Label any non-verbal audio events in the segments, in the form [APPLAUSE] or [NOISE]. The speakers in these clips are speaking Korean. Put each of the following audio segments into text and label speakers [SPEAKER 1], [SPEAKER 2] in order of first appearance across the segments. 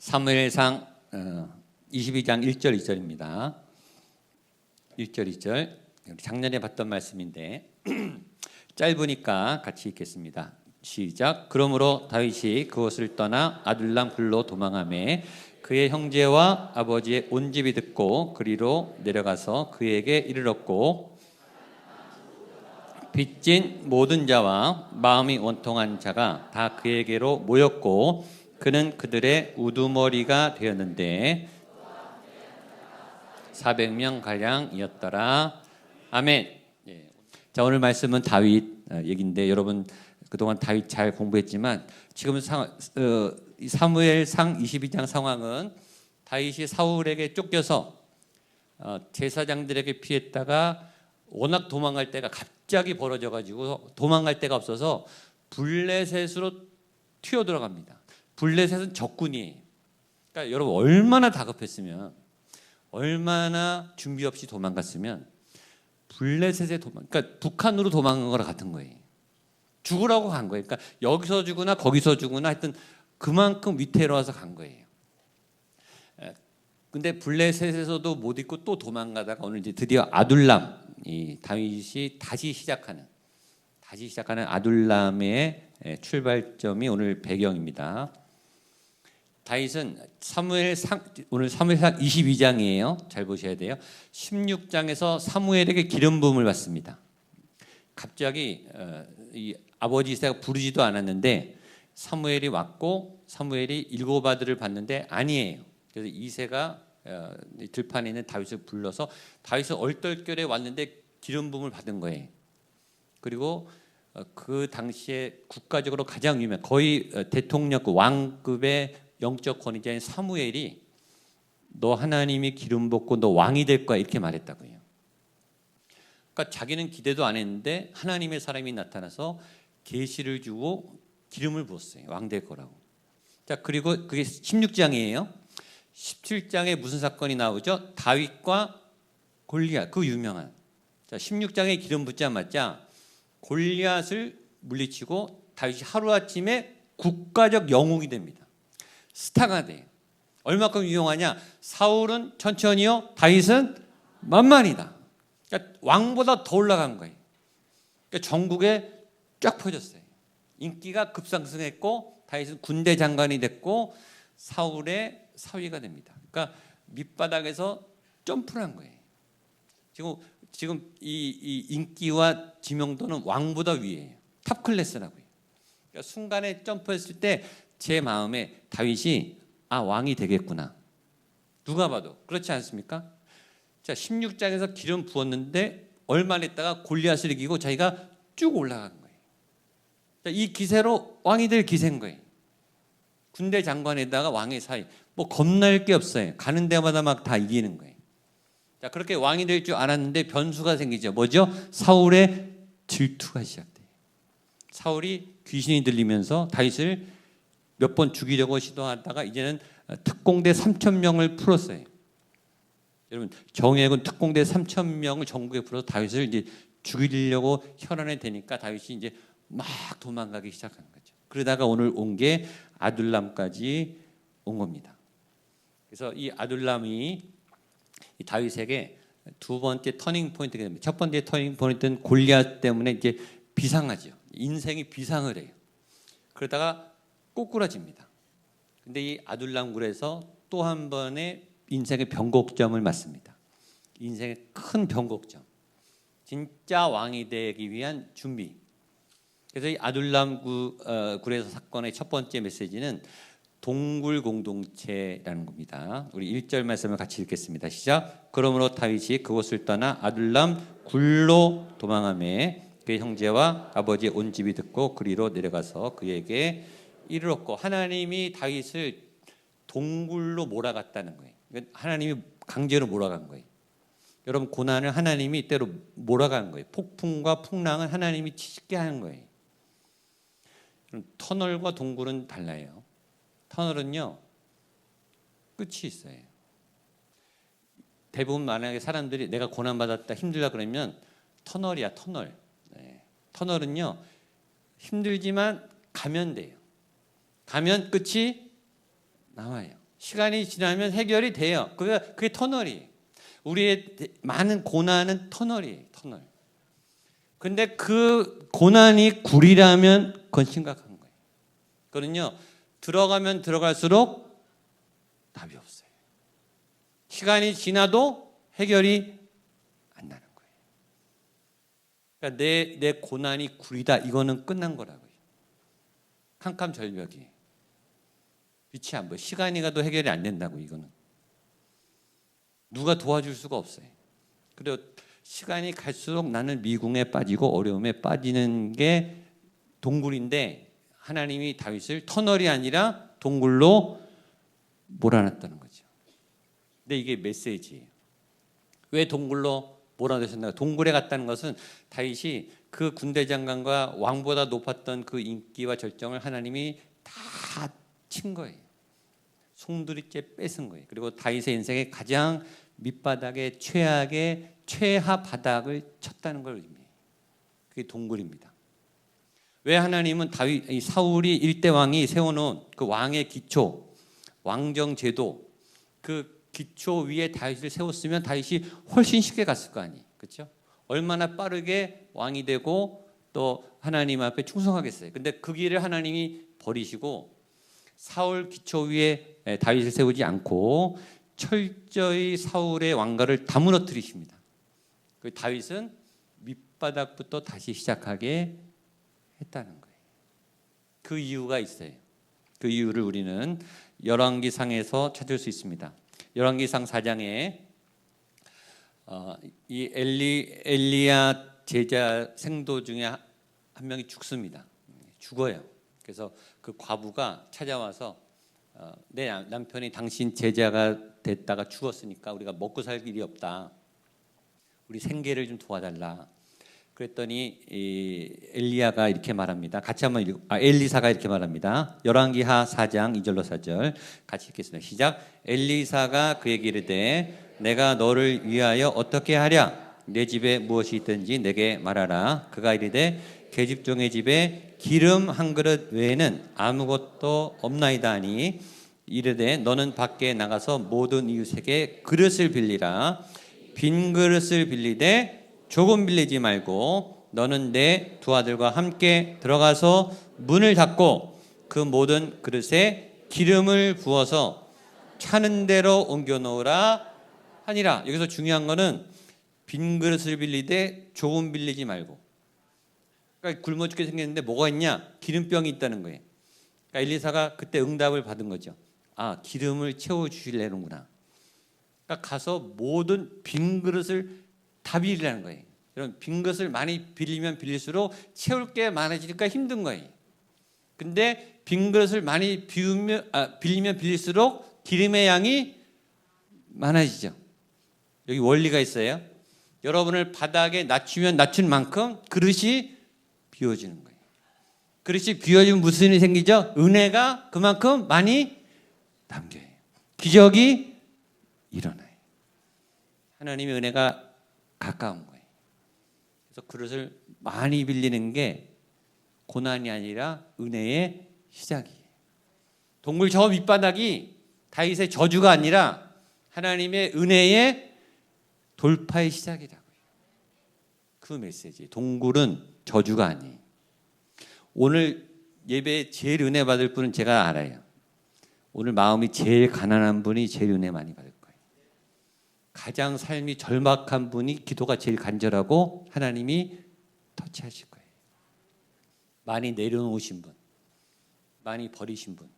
[SPEAKER 1] 사무엘상 어, 22장 1절 2절입니다. 1절 2절 우리 작년에 봤던 말씀인데 [CLEARS THROAT] 짧으니까 같이 읽겠습니다. 시작. 그러므로 다윗이 그것을 떠나 아둘람 굴로 도망하매 그의 형제와 아버지의 온 집이 듣고 그리로 내려가서 그에게 이르렀고 빚진 모든 자와 마음이 원통한 자가 다 그에게로 모였고 그는 그들의 우두머리가 되었는데 400명 가량이었더라. 아멘. 예. 자 오늘 말씀은 다윗 어, 얘기인데 여러분 그동안 다윗 잘 공부했지만 지금 상, 어, 이 사무엘상 22장 상황은 다윗이 사울에게 쫓겨서 어, 제사장들에게 피했다가 워낙 도망갈 때가 갑자기 벌어져 가지고 도망갈 데가 없어서 블레셋으로 튀어 들어갑니다. 블레셋은 적군이에요. 그러니까 여러분 얼마나 다급했으면 얼마나 준비 없이 도망갔으면 블레셋에 도망 그러니까 북한으로 도망간 거랑 같은 거예요. 죽으라고 간 거예요. 그러니까 여기서 죽으나 거기서 죽으나 하여튼 그만큼 위태로워서 간 거예요. 에, 근데 블레셋에서도 못 있고 또 도망가다가 오늘 이제 드디어 아둘람 이 다윗이 다시 시작하는 다시 시작하는 아둘람의 에, 출발점이 오늘 배경입니다. 다윗은 사무엘 상, 오늘 사무엘상 22장이에요. 잘 보셔야 돼요. 16장에서 사무엘에게 기름 부음을 받습니다. 갑자기 어, 이 아버지 이세가 부르지도 않았는데 사무엘이 왔고 사무엘이 일곱 아들을 봤는데 아니에요. 그래서 이세가 어, 이 들판에 있는 다윗을 불러서 다윗은 얼떨결에 왔는데 기름 부음을 받은 거예요. 그리고 어, 그 당시에 국가적으로 가장 유명 거의 어, 대통령 왕급의 영적 권위자인 사무엘이 너 하나님이 기름 붓고 너 왕이 될 거야 이렇게 말했다고요. 그러니까 자기는 기대도 안 했는데 하나님의 사람이 나타나서 계시를 주고 기름을 부었어요. 왕 될 거라고. 자, 그리고 그게 16장이에요. 17장에 무슨 사건이 나오죠? 다윗과 골리앗 그 유명한. 자, 16장에 기름 붓자마자 골리앗을 물리치고 다윗이 하루아침에 국가적 영웅이 됩니다. 스타가 돼요. 얼마큼 유용하냐? 사울은 천천히요, 다윗은 만만이다. 그러니까 왕보다 더 올라간 거예요. 그러니까 전국에 쫙 퍼졌어요. 인기가 급상승했고 다윗은 군대 장관이 됐고 사울의 사위가 됩니다. 그러니까 밑바닥에서 점프를 한 거예요. 지금 지금 이, 이 인기와 지명도는 왕보다 위에요. 탑 클래스라고요. 그러니까 순간에 점프했을 때 제 마음에 다윗이 아 왕이 되겠구나. 누가 봐도 그렇지 않습니까? 자 16장에서 기름 부었는데 얼마 있다가 골리앗을 이기고 자기가 쭉 올라간 거예요. 자, 이 기세로 왕이 될 기세인 거예요. 군대 장관에다가 왕의 사이 뭐 겁날 게 없어요. 가는 데마다 막 다 이기는 거예요. 자 그렇게 왕이 될 줄 알았는데 변수가 생기죠. 뭐죠? 사울의 질투가 시작돼요. 사울이 귀신이 들리면서 다윗을 몇 번 죽이려고 시도하다가 이제는 특공대 3천 명을 풀었어요. 여러분 정예군 특공대 3천 명을 전국에 풀어서 다윗을 이제 죽이려고 혈안에 되니까 다윗이 이제 막 도망가기 시작한 거죠. 그러다가 오늘 온 게 아둘람까지 온 겁니다. 그래서 이 아둘람이 이 다윗에게 두 번째 터닝 포인트가 됩니다. 첫 번째 터닝 포인트는 골리앗 때문에 이제 비상하죠. 인생이 비상을 해요. 그러다가 꼬꾸라집니다. 근데 이 아둘람굴에서 또 한 번의 인생의 변곡점을 맞습니다. 인생의 큰 변곡점. 진짜 왕이 되기 위한 준비. 그래서 이 아둘람굴에서 사건의 첫 번째 메시지는 동굴 공동체라는 겁니다. 우리 1절 말씀을 같이 읽겠습니다. 시작. 그러므로 다윗이 그곳을 떠나 아둘람 굴로 도망하매 그의 형제와 아버지의 온 집이 듣고 그리로 내려가서 그에게 이르렀고 하나님이 다윗을 동굴로 몰아갔다는 거예요. 하나님이 강제로 몰아간 거예요. 여러분 고난을 하나님이 때로 몰아간 거예요. 폭풍과 풍랑은 하나님이 치게 하는 거예요. 터널과 동굴은 달라요. 터널은요 끝이 있어요. 대부분 만약에 사람들이 내가 고난 받았다 힘들다 그러면 터널이야 터널. 네. 터널은요 힘들지만 가면 돼요. 가면 끝이 나와요. 시간이 지나면 해결이 돼요. 그게 그게 터널이. 우리의 많은 고난은 터널이에요. 터널. 근데 그 고난이 굴이라면 그건 심각한 거예요. 그거는요. 들어가면 들어갈수록 답이 없어요. 시간이 지나도 해결이 안 나는 거예요. 그러니까 내, 내 고난이 굴이다. 이거는 끝난 거라고요. 캄캄 절벽이. 빛이 안 보여. 시간이 가도 해결이 안 된다고 이거는. 누가 도와줄 수가 없어요. 그리고 시간이 갈수록 나는 미궁에 빠지고 어려움에 빠지는 게 동굴인데 하나님이 다윗을 터널이 아니라 동굴로 몰아놨다는 거죠. 근데 이게 메시지예요. 왜 동굴로 몰아넣으셨나? 동굴에 갔다는 것은 다윗이 그 군대 장관과 왕보다 높았던 그 인기와 절정을 하나님이 다 친 거예요. 송두리째 뺏은 거예요. 그리고 다윗의 인생의 가장 밑바닥의 최악의 최하 바닥을 쳤다는 걸 의미해요. 그게 동굴입니다. 왜 하나님은 다윗 이 사울이 일대 왕이 세워놓은 그 왕의 기초, 왕정 제도 그 기초 위에 다윗을 세웠으면 다윗이 훨씬 쉽게 갔을 거 아니, 그렇죠? 얼마나 빠르게 왕이 되고 또 하나님 앞에 충성하겠어요. 근데 그 길을 하나님이 버리시고 사울 기초 위에 다윗을 세우지 않고 철저히 사울의 왕가를 다 무너뜨리십니다. 그 다윗은 밑바닥부터 다시 시작하게 했다는 거예요. 그 이유가 있어요. 그 이유를 우리는 열왕기상에서 찾을 수 있습니다. 열왕기상 4장에 어, 이 엘리 엘리야 제자 생도 중에 한 명이 죽습니다. 죽어요. 그래서 그 과부가 찾아와서 어, 내 남편이 당신 제자가 됐다가 죽었으니까 우리가 먹고 살 길이 없다. 우리 생계를 좀 도와달라. 그랬더니 이 엘리야가 이렇게 말합니다. 같이 한번 읽, 아 엘리사가 이렇게 말합니다. 열왕기하 4장 2절로 4절 같이 읽겠습니다. 시작. 엘리사가 그에게 이르되 내가 너를 위하여 어떻게 하랴? 내 집에 무엇이 있든지 내게 말하라. 그가 이르되 계집종의 집에 기름 한 그릇 외에는 아무것도 없나이다 하니 이르되 너는 밖에 나가서 모든 이웃에게 그릇을 빌리라. 빈 그릇을 빌리되 조금 빌리지 말고 너는 내 두 아들과 함께 들어가서 문을 닫고 그 모든 그릇에 기름을 부어서 차는 대로 옮겨 놓으라 하니라. 여기서 중요한 거는 빈 그릇을 빌리되 조금 빌리지 말고. 그러니까 굶어 죽게 생겼는데 뭐가 있냐? 기름병이 있다는 거예요. 그러니까 엘리사가 그때 응답을 받은 거죠. 아, 기름을 채워 주실래는구나. 그러니까 가서 모든 빈 그릇을 다 빌리라는 거예요. 이런 빈 것을 많이 빌리면 빌릴수록 채울 게 많아지니까 힘든 거예요. 근데 빈 그릇을 많이 비우면 아, 빌리면 빌릴수록 기름의 양이 많아지죠. 여기 원리가 있어요. 여러분을 바닥에 낮추면 낮춘 만큼 그릇이 비워지는 거예요. 그릇이 비워지면 무슨 일이 생기죠? 은혜가 그만큼 많이 담겨요. 기적이 일어나요. 하나님의 은혜가 가까운 거예요. 그래서 그릇을 많이 빌리는 게 고난이 아니라 은혜의 시작이에요. 동굴 저 밑바닥이 다윗의 저주가 아니라 하나님의 은혜의 돌파의 시작이라고요. 그 메시지. 동굴은 저주가 아니에요. 오늘 예배 제일 은혜 받을 분은 제가 알아요. 오늘 마음이 제일 가난한 분이 제일 은혜 많이 받을 거예요. 가장 삶이 절박한 분이 기도가 제일 간절하고 하나님이 터치하실 거예요. 많이 내려놓으신 분, 많이 버리신 분.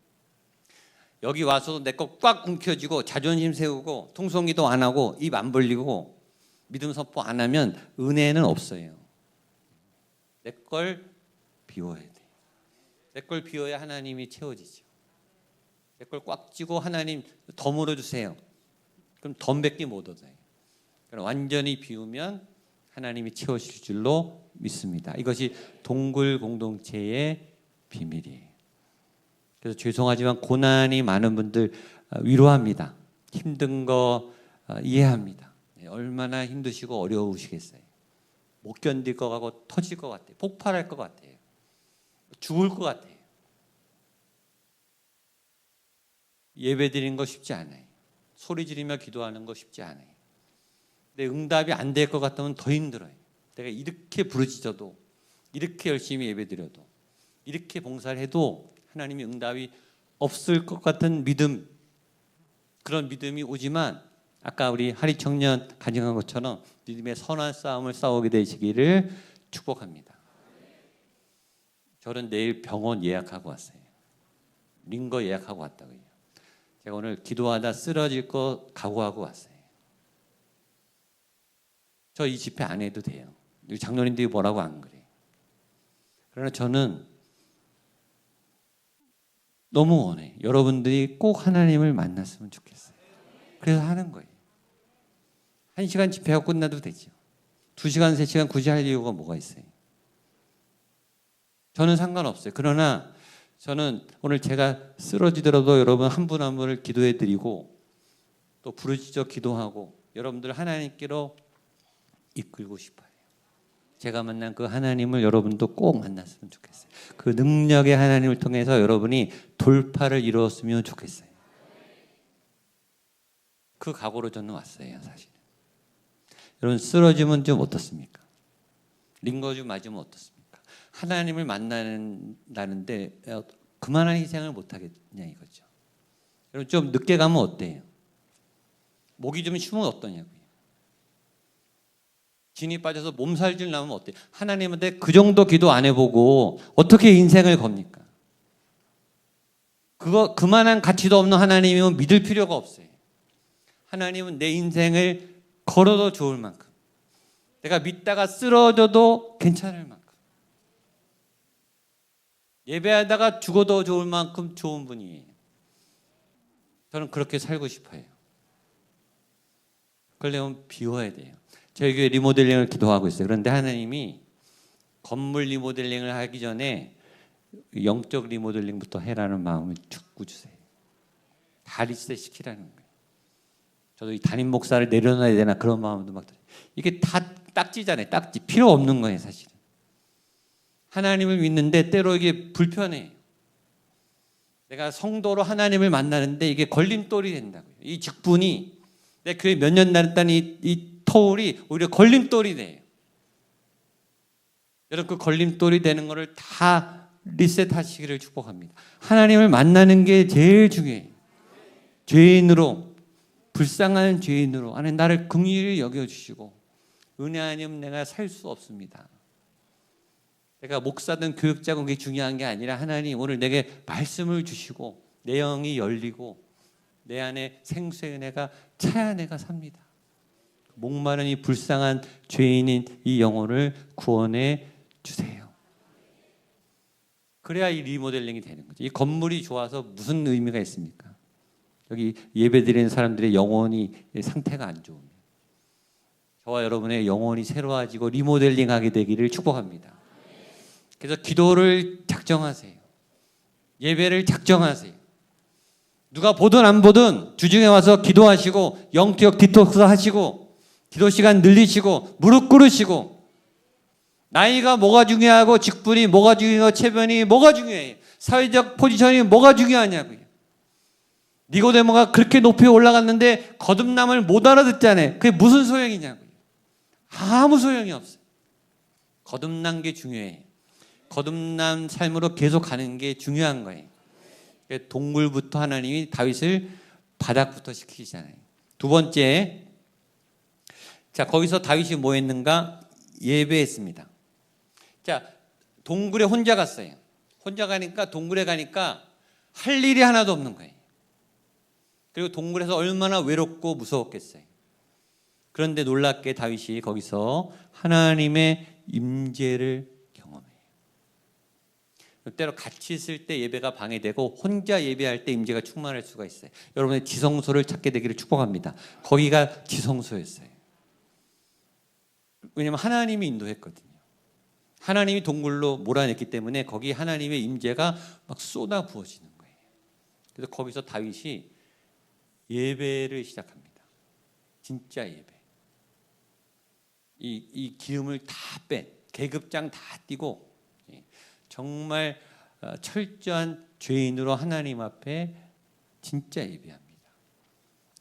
[SPEAKER 1] 여기 와서 내 거 꽉 움켜쥐고 자존심 세우고 통성기도 안 하고 입 안 벌리고 믿음 선포 안 하면 은혜는 없어요. 내 걸 비워야 돼. 내 걸 비워야 하나님이 채워지죠. 내 걸 꽉 쥐고 하나님 더 물어주세요. 그럼 덤밖에 못 얻어요. 그럼 완전히 비우면 하나님이 채우실 줄로 믿습니다. 이것이 동굴 공동체의 비밀이에요. 그래서 죄송하지만 고난이 많은 분들 어, 위로합니다. 힘든 거 어, 이해합니다. 네, 얼마나 힘드시고 어려우시겠어요. 못 견딜 것 같고 터질 것 같아요. 폭발할 것 같아요. 죽을 것 같아요. 예배 드리는 거 쉽지 않아요. 소리 지르며 기도하는 거 쉽지 않아요. 근데 응답이 안 될 것 같으면 더 힘들어요. 내가 이렇게 부르짖어도 이렇게 열심히 예배 드려도 이렇게 봉사를 해도 하나님이 응답이 없을 것 같은 믿음 그런 믿음이 오지만 아까 우리 하리 청년 간증한 것처럼 믿음의 선한 싸움을 싸우게 되시기를 축복합니다. 저는 내일 병원 예약하고 왔어요. 링거 예약하고 왔다고요. 제가 오늘 기도하다 쓰러질 거 각오하고 왔어요. 저 이 집회 안 해도 돼요. 장로님들이 뭐라고 안 그래요. 그러나 저는 너무 원해. 여러분들이 꼭 하나님을 만났으면 좋겠어요. 그래서 하는 거예요. 한 시간 집회가 끝나도 되죠. 두 시간, 세 시간 굳이 할 이유가 뭐가 있어요? 저는 상관없어요. 그러나 저는 오늘 제가 쓰러지더라도 여러분 한 분 한 분을 기도해 드리고 또 부르짖어 기도하고 여러분들 하나님께로 이끌고 싶어요. 제가 만난 그 하나님을 여러분도 꼭 만났으면 좋겠어요. 그 능력의 하나님을 통해서 여러분이 돌파를 이루었으면 좋겠어요. 그 각오로 저는 왔어요, 사실은. 여러분 쓰러지면 좀 어떻습니까? 링거주 맞으면 어떻습니까? 하나님을 만나는다는데 어, 그만한 희생을 못 하겠냐 이거죠. 여러분 좀 늦게 가면 어때요? 목이 좀 쉬면 어떠냐고요. 진이 빠져서 몸살질 나면 어때? 하나님한테 그 정도 기도 안 해보고 어떻게 인생을 겁니까? 그거 그만한 가치도 없는 하나님이면 믿을 필요가 없어요. 하나님은 내 인생을 걸어도 좋을 만큼, 내가 믿다가 쓰러져도 괜찮을 만큼, 예배하다가 죽어도 좋을 만큼 좋은 분이에요. 저는 그렇게 살고 싶어요. 그러려면 비워야 돼요. 저희 교회 리모델링을 기도하고 있어요. 그런데 하나님이 건물 리모델링을 하기 전에 영적 리모델링부터 해라는 마음을 축구 주세요. 다 리셋 시키라는 거예요. 저도 이 담임 목사를 내려놔야 되나 그런 마음도 막 들어요. 이게 다 딱지잖아요. 딱지 필요 없는 거예요, 사실. 하나님을 믿는데 때로 이게 불편해. 내가 성도로 하나님을 만나는데 이게 걸림돌이 된다고요. 이 직분이 내 교회 몇년 다녔다는 이, 이 터울이 오히려 걸림돌이 돼요. 여러분 그 걸림돌이 되는 것을 다 리셋하시기를 축복합니다. 하나님을 만나는 게 제일 중요해요. 죄인으로 불쌍한 죄인으로 안에 나를 긍휼히 여겨 주시고 은혜 아니면 내가 살 수 없습니다. 내가 목사든 교육자건 그게 중요한 게 아니라 하나님 오늘 내게 말씀을 주시고 내 영이 열리고 내 안에 생수의 은혜가 차야 내가 삽니다. 목마른 이 불쌍한 죄인인 이 영혼을 구원해 주세요. 그래야 이 리모델링이 되는 거죠. 이 건물이 좋아서 무슨 의미가 있습니까? 여기 예배드리는 사람들의 영혼이 상태가 안 좋으면 저와 여러분의 영혼이 새로워지고 리모델링하게 되기를 축복합니다. 그래서 기도를 작정하세요. 예배를 작정하세요. 누가 보든 안 보든 주중에 와서 기도하시고 영적 디톡스 하시고 기도 시간 늘리시고 무릎 꿇으시고 나이가 뭐가 중요하고 직분이 뭐가 중요하고 체변이 뭐가 중요해요. 사회적 포지션이 뭐가 중요하냐고요. 니고데모가 그렇게 높이 올라갔는데 거듭남을 못 알아듣잖아요. 그게 무슨 소용이냐고요. 아무 소용이 없어요. 거듭난 게 중요해요. 거듭난 삶으로 계속 가는 게 중요한 거예요. 동굴부터 하나님이 다윗을 바닥부터 시키잖아요. 두 번째, 자 거기서 다윗이 뭐 했는가 예배했습니다. 자 동굴에 혼자 갔어요. 혼자 가니까 동굴에 가니까 할 일이 하나도 없는 거예요. 그리고 동굴에서 얼마나 외롭고 무서웠겠어요. 그런데 놀랍게 다윗이 거기서 하나님의 임재를 경험해요. 때로 같이 있을 때 예배가 방해되고 혼자 예배할 때 임재가 충만할 수가 있어요. 여러분의 지성소를 찾게 되기를 축복합니다. 거기가 지성소였어요. 왜냐하면 하나님이 인도했거든요. 하나님이 동굴로 몰아냈기 때문에 거기 하나님의 임재가 막 쏟아 부어지는 거예요. 그래서 거기서 다윗이 예배를 시작합니다. 진짜 예배. 이, 이 기름을 다 뺀, 계급장 다 띄고, 정말 어, 철저한 죄인으로 하나님 앞에 진짜 예배합니다.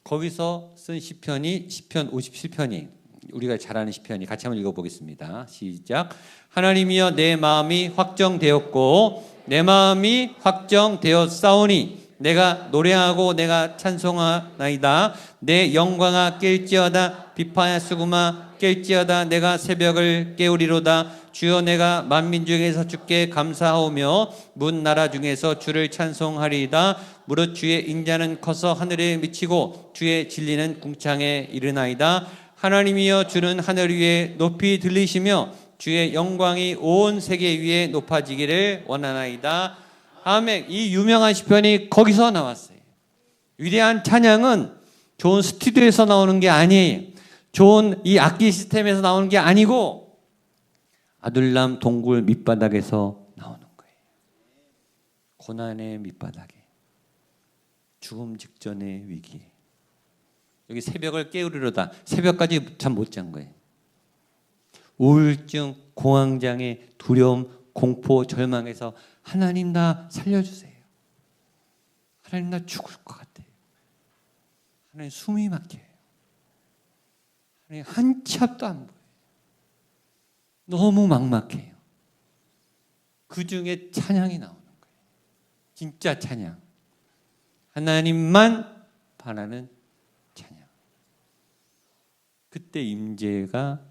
[SPEAKER 1] 거기서 쓴 시편이 시편 57편이 우리가 잘 아는 시편이 같이 한번 읽어보겠습니다. 시작. 하나님이여 내 마음이 확정되었고 내 마음이 확정되었사오니 내가 노래하고 내가 찬송하나이다. 내 영광아 깰지어다 비파야 수구마 깰지어다 내가 새벽을 깨우리로다. 주여 내가 만민 중에서 주께 감사하오며 문 나라 중에서 주를 찬송하리이다. 무릇 주의 인자는 커서 하늘에 미치고 주의 진리는 궁창에 이르나이다. 하나님이여 주는 하늘 위에 높이 들리시며 주의 영광이 온 세계 위에 높아지기를 원하나이다. 아멘. 이 유명한 시편이 거기서 나왔어요. 위대한 찬양은 좋은 스튜디오에서 나오는 게 아니에요. 좋은 이 악기 시스템에서 나오는 게 아니고 아들람 동굴 밑바닥에서 나오는 거예요. 고난의 밑바닥에 죽음 직전의 위기. 여기 새벽을 깨우리로다. 새벽까지 잠 못 잔 거예요. 우울증, 공황장애, 두려움, 공포, 절망에서 하나님 나 살려주세요. 하나님 나 죽을 것 같아요. 하나님 숨이 막혀요. 하나님 한 치 앞도 안 보여요. 너무 막막해요. 그 중에 찬양이 나오는 거예요. 진짜 찬양. 하나님만 바라는. 그때 임재가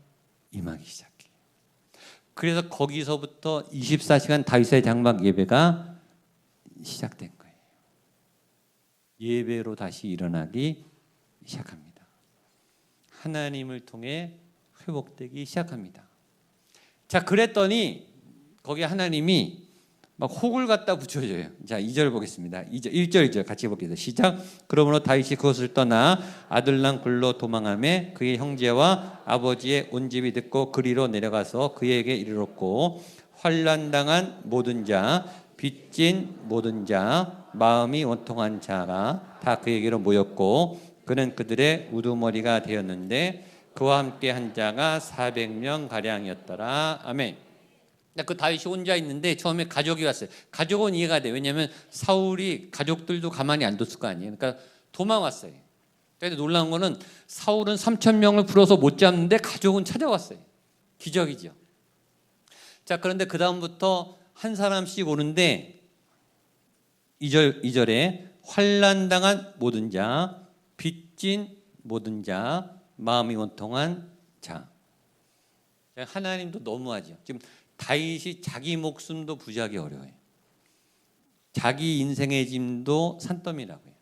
[SPEAKER 1] 임하기 시작해요. 그래서 거기서부터 24시간 다윗의 장막 예배가 시작된 거예요. 예배로 다시 일어나기 시작합니다. 하나님을 통해 회복되기 시작합니다. 자, 그랬더니 거기 하나님이 막 혹을 갖다 붙여줘요. 자, 2절 보겠습니다. 2절, 1절, 2절 같이 볼게요. 시작. 그러므로 다윗이 그것을 떠나 아들랑 굴로 도망함에 그의 형제와 아버지의 온 집이 듣고 그리로 내려가서 그에게 이르렀고 환란당한 모든 자, 빚진 모든 자, 마음이 원통한 자가 다 그에게로 모였고 그는 그들의 우두머리가 되었는데 그와 함께 한 자가 400명 가량이었더라. 아멘. 그 다윗이 혼자 있는데 처음에 가족이 왔어요. 가족은 이해가 돼. 왜냐하면 사울이 가족들도 가만히 안 뒀을 거 아니에요. 그러니까 도망왔어요. 그런데 놀라운 거는 사울은 3천 명을 풀어서 못 잡는데 가족은 찾아왔어요. 기적이죠. 자 그런데 그 다음부터 한 사람씩 오는데 2절 2절에 환란 당한 모든 자, 빚진 모든 자, 마음이 원통한 자. 하나님도 너무하죠. 지금 다윗이 자기 목숨도 부지하기 어려워요. 자기 인생의 짐도 산더미라고요.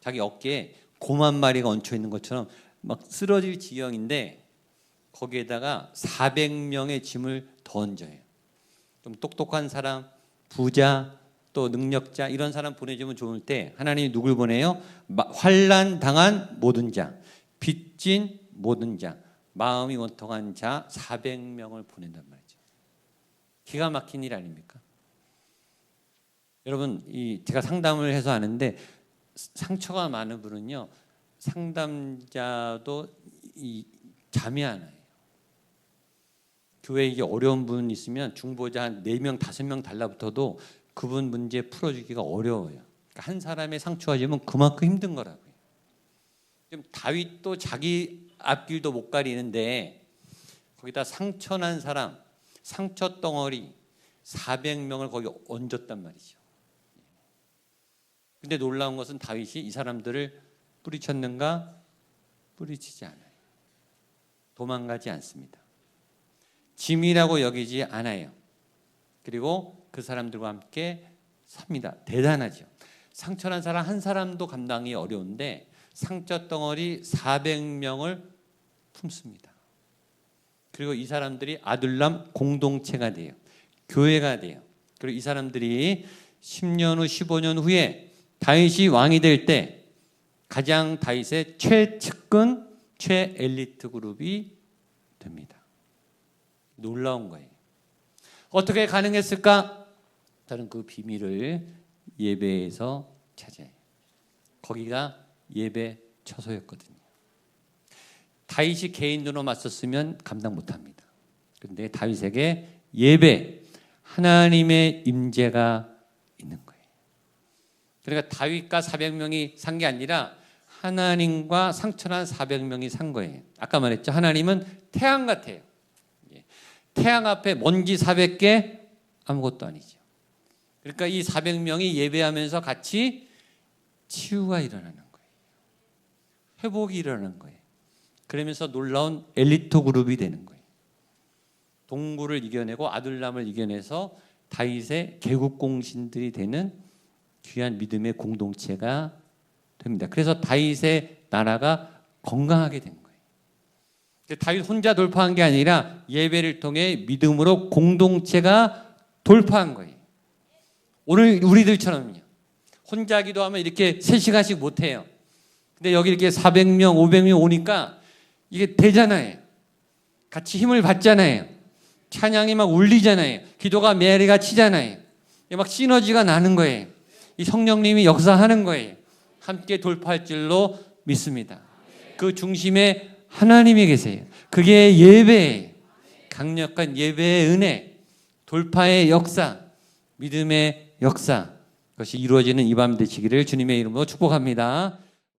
[SPEAKER 1] 자기 어깨에 곰 한 마리가 얹혀 있는 것처럼 막 쓰러질 지경인데 거기에다가 400명의 짐을 더 얹어요. 좀 똑똑한 사람, 부자, 또 능력자 이런 사람 보내주면 좋을 때 하나님이 누굴 보내요? 환란 당한 모든 자, 빚진 모든 자, 마음이 원통한 자 400명을 보낸단 말이죠. 기가 막힌 일 아닙니까? 여러분, 이 제가 상담을 해서 아는데 상처가 많은 분은요 상담자도 이 잠이 안 와요. 교회 이게 어려운 분 있으면 중보자 한 4명, 5명 달라붙어도 그분 문제 풀어주기가 어려워요. 그러니까 한 사람의 상처가 지면 그만큼 힘든 거라고요. 지금 다윗도 자기 앞길도 못 가리는데 거기다 상처난 사람, 상처 덩어리 400명을 거기 얹었단 말이죠. 근데 놀라운 것은 다윗이 이 사람들을 뿌리쳤는가? 뿌리치지 않아요. 도망가지 않습니다. 짐이라고 여기지 않아요. 그리고 그 사람들과 함께 삽니다. 대단하죠. 상처난 사람 한 사람도 감당이 어려운데 상처 덩어리 400명을 품습니다. 그리고 이 사람들이 아들람 공동체가 돼요. 교회가 돼요. 그리고 이 사람들이 10년 후, 15년 후에 다윗이 왕이 될 때 가장 다윗의 최측근, 최엘리트 그룹이 됩니다. 놀라운 거예요. 어떻게 가능했을까? 저는 그 비밀을 예배에서 찾아요. 거기가 예배 처소였거든요. 다윗이 개인으로 맞섰으면 감당 못합니다. 그런데 다윗에게 예배, 하나님의 임재가 있는 거예요. 그러니까 다윗과 400명이 산 게 아니라 하나님과 상처난 400명이 산 거예요. 아까 말했죠. 하나님은 태양 같아요. 예. 태양 앞에 먼지 400개 아무것도 아니죠. 그러니까 이 400명이 예배하면서 같이 치유가 일어나는 거예요. 회복이 일어나는 거예요. 그러면서 놀라운 엘리트 그룹이 되는 거예요. 동굴을 이겨내고 아둘람을 이겨내서 다윗의 개국 공신들이 되는 귀한 믿음의 공동체가 됩니다. 그래서 다윗의 나라가 건강하게 된 거예요. 다윗 혼자 돌파한 게 아니라 예배를 통해 믿음으로 공동체가 돌파한 거예요. 오늘 우리들처럼요. 혼자 기도하면 이렇게 3시간씩 못 해요. 근데 여기 이렇게 400명, 500명 오니까 이게 되잖아요. 같이 힘을 받잖아요. 찬양이 막 울리잖아요. 기도가 메리가 치잖아요. 막 시너지가 나는 거예요. 이 성령님이 역사하는 거예요. 함께 돌파할 줄로 믿습니다. 그 중심에 하나님이 계세요. 그게 예배예요. 강력한 예배의 은혜, 돌파의 역사, 믿음의 역사, 그것이 이루어지는 이 밤 되시기를 주님의 이름으로 축복합니다.